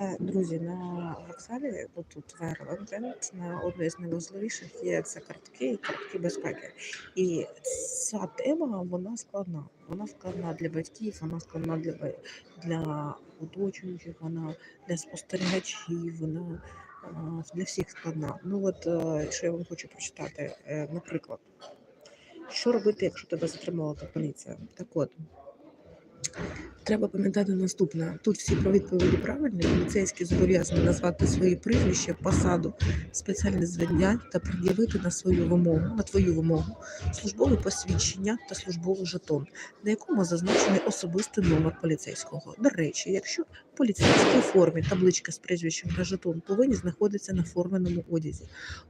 Е, Друзі, на вокзалі, тут Верленд, на одне з найважливіших є це картки і картки безпеки. І ця тема вона складна. Вона складна для батьків, вона складна для, для оточуючих, вона для спостерігачів, вона для всіх складна. Ну от е, що я вам хочу прочитати, Е, наприклад, що робити, якщо тебе затримала поліція? Так от. Треба пам'ятати наступне. Тут всі про відповіді правильні. Поліцейські зобов'язані назвати свої прізвища, посаду, спеціальне звання та пред'явити на свою вимогу, на твою вимогу, службове посвідчення та службовий жетон, на якому зазначений особистий номер поліцейського. До речі, якщо поліцейській формі табличка з прізвищем та жетон повинні знаходитися на форменому одязі.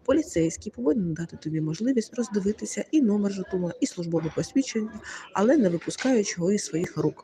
Поліцейський повинен дати тобі можливість роздивитися і номер жетона, і службове посвідчення, але не випускаючи його із своїх рук.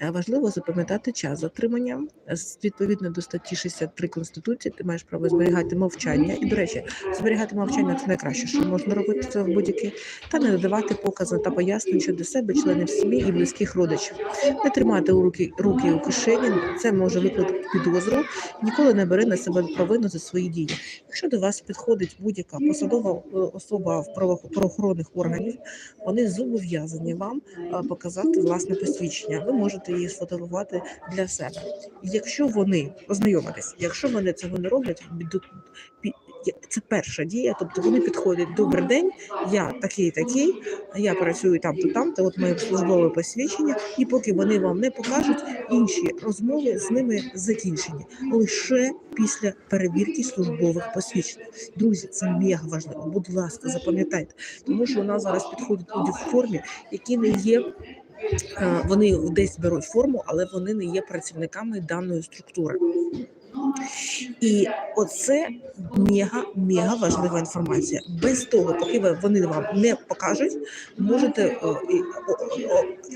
Важливо запам'ятати час затримання відповідно до статті 63 Конституції. Ти маєш право зберігати мовчання. І, до речі, зберігати мовчання це найкраще, що можна робити це в будь-який, та не надавати покази та пояснень щодо себе, членів сім'ї і близьких родичів. Не тримати у руки руки у кишені. Це може викликати підозру. Ніколи не бери на себе провину за свої дії. Якщо до вас підходить будь-яка посадова е, особа в правоох- правоохоронних органів, вони зобов'язані вам е, показати власне посвідчення. Ви можете її сфотографувати для себе. Якщо вони ознайомитись, якщо вони цього не роблять, це перша дія. Тобто вони підходять добрий день. Я такий, такий, я працюю там, то там, то от моє службове посвідчення. І поки вони вам не покажуть, інші розмови з ними закінчені лише після перевірки службових посвідчень. Друзі, це мега важливо. Будь ласка, запам'ятайте, тому що нас зараз підходять люди в формі, які не є. Е, Вони десь беруть форму, але вони не є працівниками даної структури. І оце мега мега важлива інформація. Без того, поки вони вам не покажуть, можете, е,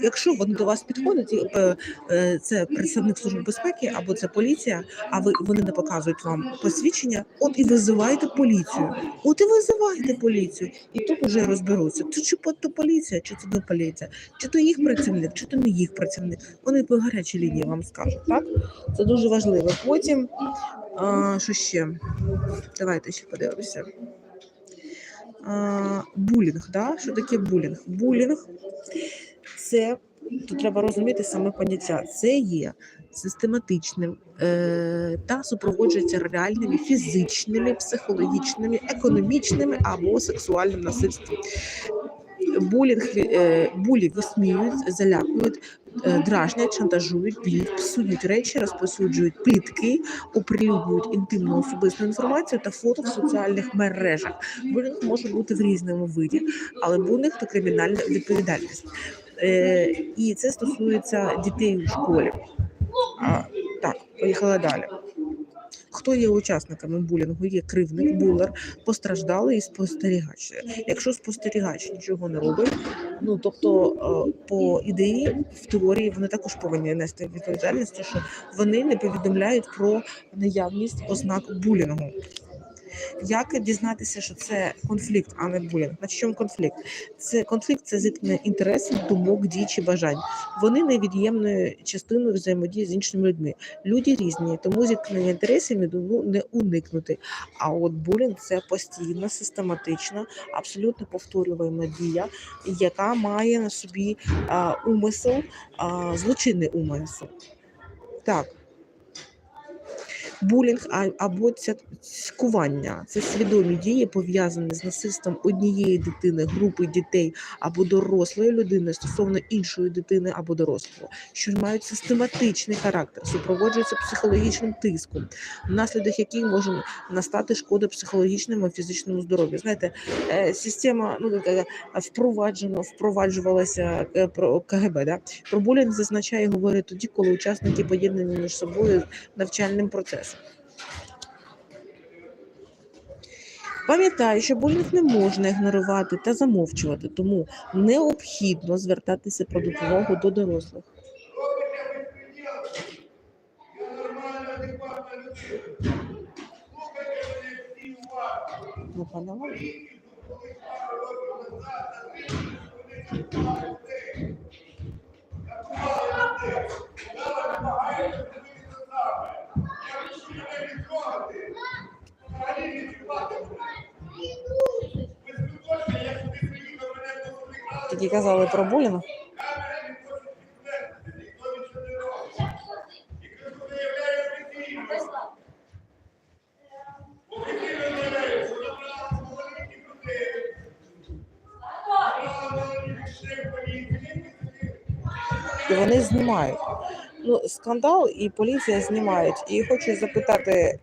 якщо вони до вас підходять, е, е, це представник служби безпеки або це поліція, а ви вони не показують вам посвідчення, от і визиваєте поліцію. От і визиваєте поліцію, і тут уже розберуться. Чи чи то поліція, чи це не поліція, чи то їх працівник, чи то не їх працівник. Вони по гарячій лінії вам скажуть. Так це дуже важливо. Потім а, що ще? Давайте ще подивимося. А, булінг, да? що таке булінг? Булінг це тут треба розуміти саме поняття. Це є систематичним е, та супроводжується реальними фізичними, психологічними, економічними або сексуальним насильством. Булінг, е, булі висміюють, залякують, е, дражнять, шантажують, б'ють, псують речі, розповсюджують плітки, оприлюднюють інтимну особисту інформацію та фото в соціальних мережах. Булінг може бути в різному виді, але булінг то кримінальна відповідальність. Е, і це стосується дітей у школі. Так, поїхали далі. Хто є учасниками булінгу? Є кривник, булер, постраждалий і спостерігач. Якщо спостерігач нічого не робить, ну тобто е, по ідеї, в теорії вони також повинні нести відповідальність, що вони не повідомляють про наявність ознак булінгу. Як дізнатися, що це конфлікт, а не булінг? На чому конфлікт? Це конфлікт це зіткнення інтересів, думок, дій чи бажань. Вони невід'ємною частиною взаємодії з іншими людьми. Люди різні, тому зіткнення інтересів не уникнути. А от булінг це постійна, систематична, абсолютно повторювана дія, яка має на собі а, умисел, а, злочинний умисел. Так. Булінг або цькування це свідомі дії, пов'язані з насильством однієї дитини, групи дітей або дорослої людини стосовно іншої дитини або дорослого, що мають систематичний характер, супроводжуються психологічним тиском, внаслідок яких може настати шкода психологічному і фізичному здоров'ю. Знаєте, е, система ну така впроваджена, впроваджувалася е, про КГБ. Да? Про булінг зазначає, говорить тоді, коли учасники поєднані між собою навчальним процесом. Пам'ятай, що булінг не можна ігнорувати та замовчувати, тому необхідно звертатися про допомогу до дорослих. Ну, які казали про булінг. І вони знімають. Ну, скандал і поліція знімають. І хочу запитати,